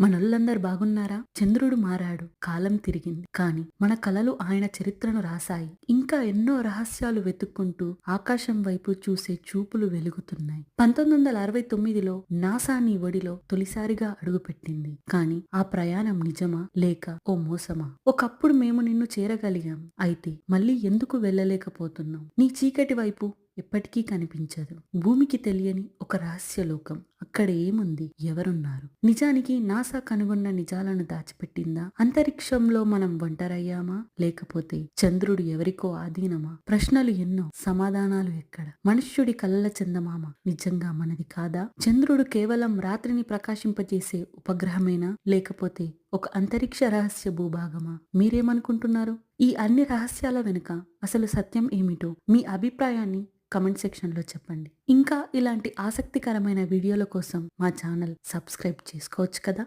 మనల్లందరు బాగున్నారా? చంద్రుడు మారాడు. కాలం తిరిగింది. కాని మన కలలు ఆయన చరిత్రను రాశాయి. ఇంకా ఎన్నో రహస్యాలు వెతుక్కుంటూ ఆకాశం వైపు చూసే చూపులు వెలుగుతున్నాయి. పంతొమ్మిది వందల అరవై తొమ్మిదిలో నాసా నీ ఒడిలో తొలిసారిగా అడుగుపెట్టింది. కాని ఆ ప్రయాణం నిజమా? లేక ఓ మోసమా? ఒకప్పుడు మేము నిన్ను చేరగలిగాం. అయితే మళ్ళీ ఎందుకు వెళ్ళలేకపోతున్నాం? నీ చీకటి వైపు ఎప్పటికీ కనిపించదు. భూమికి తెలియని ఒక రహస్య లోకం అక్కడ ఏముంది ఎవరున్నారు? నిజానికి నాసా కనుగొన్న నిజాలను దాచిపెట్టిందా? అంతరిక్షంలో మనం ఒంటరయ్యామా? లేకపోతే చంద్రుడు ఎవరికో ఆధీనమా? ప్రశ్నలు ఎన్నో సమాధానాలు ఎక్కడ? మనుష్యుడి కళ్ళ చందమామ నిజంగా మనది కాదా? చంద్రుడు కేవలం రాత్రిని ప్రకాశింపజేసే ఉపగ్రహమేనా? లేకపోతే ఒక అంతరిక్ష రహస్య భూభాగమా? మీరేమనుకుంటున్నారు? ఈ అన్ని రహస్యాల వెనుక అసలు సత్యం ఏమిటో మీ అభిప్రాయాన్ని కమెంట్ సెక్షన్లో చెప్పండి. ఇంకా ఇలాంటి ఆసక్తికరమైన వీడియోల కోసం మా ఛానల్ సబ్స్క్రైబ్ చేసుకోవచ్చు కదా?